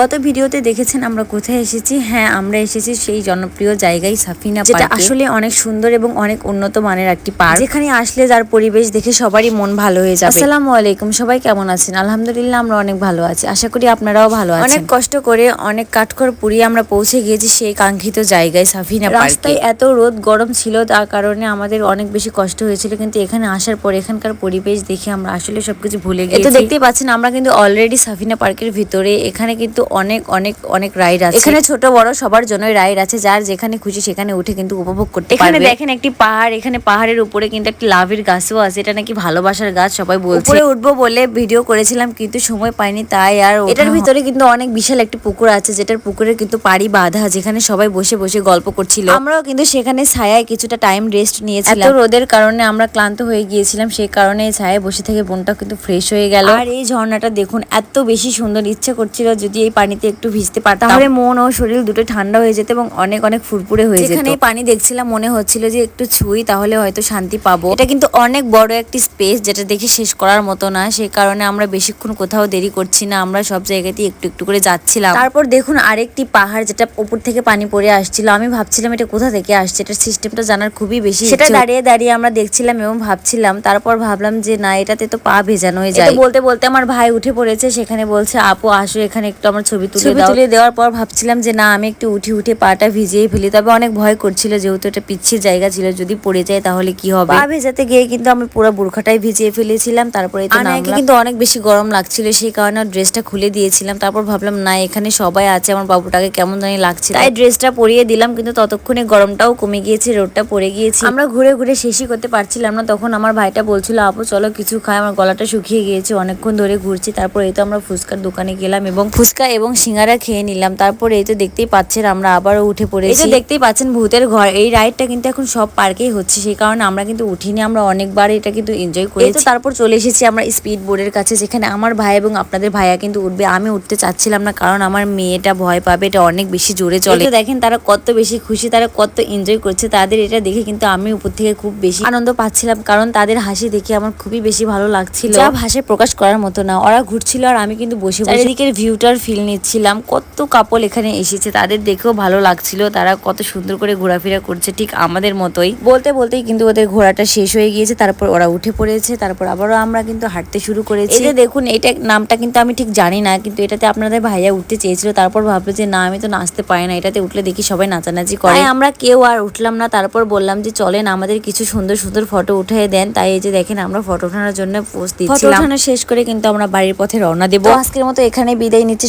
গত ভিডিওতে দেখেছেন আমরা কোথায় এসেছি? হ্যাঁ আমরা এসেছি সেই জনপ্রিয় জায়গায় সাফিনা যেটা আসলে অনেক সুন্দর এবং অনেক উন্নত মানের একটি পার্ক। যেখানে আসলে যার পরিবেশ দেখে সবারই মন ভালো হয়ে যাবে। আসসালামু আলাইকুম সবাই কেমন আছেন? আলহামদুলিল্লাহ আমরা অনেক ভালো আছি। আশা করি আপনারাও ভালো আছেন। অনেক কষ্ট করে অনেক কাঠখড় পুড়িয়ে আমরা পৌঁছে গিয়েছি সেই কাঙ্ক্ষিত জায়গায় সাফিনা রাস্তায় এত রোদ গরম ছিল তার কারণে আমাদের অনেক বেশি কষ্ট হয়েছিল। কিন্তু এখানে আসার পর এখানকার পরিবেশ দেখে আমরা আসলে সবকিছু ভুলে গেছি তো দেখতেই পাচ্ছেন আমরা কিন্তু অলরেডি সাফিনা পার্কের ভিতরে। এখানে কিন্তু অনেক অনেক অনেক রাইড আছে। এখানে ছোট বড় সবার জন্যই রাইড আছে। যার যেখানে খুশি সেখানে উঠে কিন্তু উপভোগ করতে এখানে দেখেন একটি পাহাড় এখানে পাহাড়ের উপরে কিন্তু একটি লাভের গাছও আছে। এটা নাকি ভালোবাসার গাছ সবাই বলছে। উপরে উঠবো বলে ভিডিও করেছিলাম কিন্তু সময় পাইনি তাই আর এটার ভিতরে কিন্তু অনেক বিশাল একটি পুকুর আছে যেটার পুকুরে কিন্তু পাড়ি বাঁধা যেখানে সবাই বসে বসে গল্প করছিল। আমরাও কিন্তু সেখানে ছায়ায় কিছুটা টাইম রেস্ট নিয়েছিলাম। এত রোদের কারণে আমরা ক্লান্ত হয়ে গিয়েছিলাম সেই কারণে ছায়ায় বসে থেকে বোনটা কিন্তু ফ্রেশ হয়ে গেল। আর এই ঝর্ণাটা দেখুন এত বেশি সুন্দর ইচ্ছে করছিল যদি এই পানিতে একটু ভিজতে পারতাম। তাহলে মন ও শরীর দুটো ঠান্ডা হয়ে যেত এবং অনেক অনেক ফুরফুরে হয়ে যেত। এই পানি দেখছিলাম মনে হচ্ছিল যে একটু ছুঁই তাহলে হয়তো শান্তি পাবো। এটা কিন্তু অনেক বড় একটি স্পেস যেটা দেখে শেষ করার মতো না। সেই কারণে আমরা বেশিক্ষণ কোথাও দেরি করছি না। আমরা সব জায়গাতেই একটু একটু করে যাচ্ছিলাম। তারপর দেখুন আরেকটি পাহাড় যেটা উপর থেকে পানি পড়ে আসছিল। আমি ভাবছিলাম এটা কোথা থেকে আসছে? এটার সিস্টেমটা জানার খুবই বেশি সেটা দাঁড়িয়ে দাঁড়িয়ে আমরা দেখছিলাম এবং ভাবছিলাম। তারপর ভাবলাম যে না এটাতে তো পা ভেজানো হয়ে যায় বলতে বলতে আমার ভাই উঠে পড়েছে। সেখানে বলছে আপু আসো এখানে একটু আমার ছবি তুলে ছবি তুলে দেওয়ার পর ভাবছিলাম যে না আমি একটু উঠে উঠে পাটা ভিজিয়ে ফেলি। তবে অনেক ভয় করছিল যেহেতু এটা পিচ্ছির জায়গা ছিল যদি পড়ে যায় তাহলে কি হবে? পা ভেজাতে গিয়ে কিন্তু আমি পুরো বুরখাটাই ভিজিয়ে ফেলেছিলাম তারপরে কিন্তু অনেক বেশি গরম লাগছিল সেই কারণে ড্রেসটা খুলে দিয়েছিলাম। তারপর ভাবলাম না এখানে সবাই আছে আমার বাবুটাকে কেমন জানি লাগছে। তাই ড্রেসটা পরিয়ে দিলাম কিন্তু ততক্ষণে গরমটাও কমে গিয়েছে রোদটা পড়ে গিয়েছে। আমরা ঘুরে ঘুরে শেষই করতে পারছিলাম না তখন আমার ভাইটা বলছিল আপু চলো কিছু খাই। আমার গলাটা শুকিয়ে গিয়েছে অনেকক্ষণ ধরে ঘুরছি। তারপর এই তো আমরা ফুচকার দোকানে গেলাম এবং ফুচকা এবং সিঙ্গারা খেয়ে নিলাম। তারপরে এই তো দেখতেই পাচ্ছেন আমরা আবারও উঠে পড়েছি এই তো দেখতেই পাচ্ছেন ভূতের ঘর। এই রাইডটা কিন্তু এখন সব পার্কেই হচ্ছে। সেই কারণে আমরা কিন্তু উঠিনি। আমরা অনেকবার এটা কিন্তু এনজয় করেছি তো তারপর চলে এসেছি আমরা স্পিড বোর্ডের কাছে যেখানে আমার ভাই এবং আপনাদের ভাইয়া কিন্তু উঠবে। আমি উঠতে চাচ্ছিলাম না কারণ আমার মেয়েটা ভয় পাবে। এটা অনেক বেশি জোরে চলে। দেখেন তারা কত বেশি খুশি তারা কত এনজয় করছে। তাদের এটা দেখে কিন্তু আমি উপর থেকে খুব বেশি আনন্দ পাচ্ছিলাম। কারণ তাদের হাসি দেখে আমার খুবই বেশি ভালো লাগছিল। যা ভাষায় প্রকাশ করার মতো না। ওরা ঘুরছিল আর আমি কিন্তু বসে বসে চারিদিকের ভিউটার ফিল নিচ্ছিলাম। কত কাপল এখানে এসেছে তাদের দেখেও ভালো লাগছিল। তারা কত সুন্দর করে ঘোরাফেরা করছে ঠিক আমাদের মতোই। বলতে বলতেই কিন্তু ওদের ঘোরাটা শেষ হয়ে গিয়েছে তারপর ওরা উঠে পড়েছে তারপর আবারও আমরা কিন্তু হাঁটতে শুরু করেছি। এই যে দেখুন এটা নামটা কিন্তু আমি ঠিক জানি না কিন্তু এটাতে আপনাদের ভাইয়া উঠতে চেয়েছিল তারপর ভাবলো যে না আমি তো নাচতে পারি না এটাতে উঠলে দেখি সবাই নাচানাচি করে। আমরা কেউ আর উঠলাম না তারপর বললাম যে চলেন আমাদের কিছু সুন্দর সুন্দর ফটো উঠে দেন। তাই এই যে দেখেন আমরা ফটো ওঠানোর জন্য পোস্ট দিচ্ছিলাম। ফটো ওঠানো শেষ করে কিন্তু আমরা বাড়ির পথে রওনা দেবো। আজকের মতো এখানে বিদায় নিচ্ছি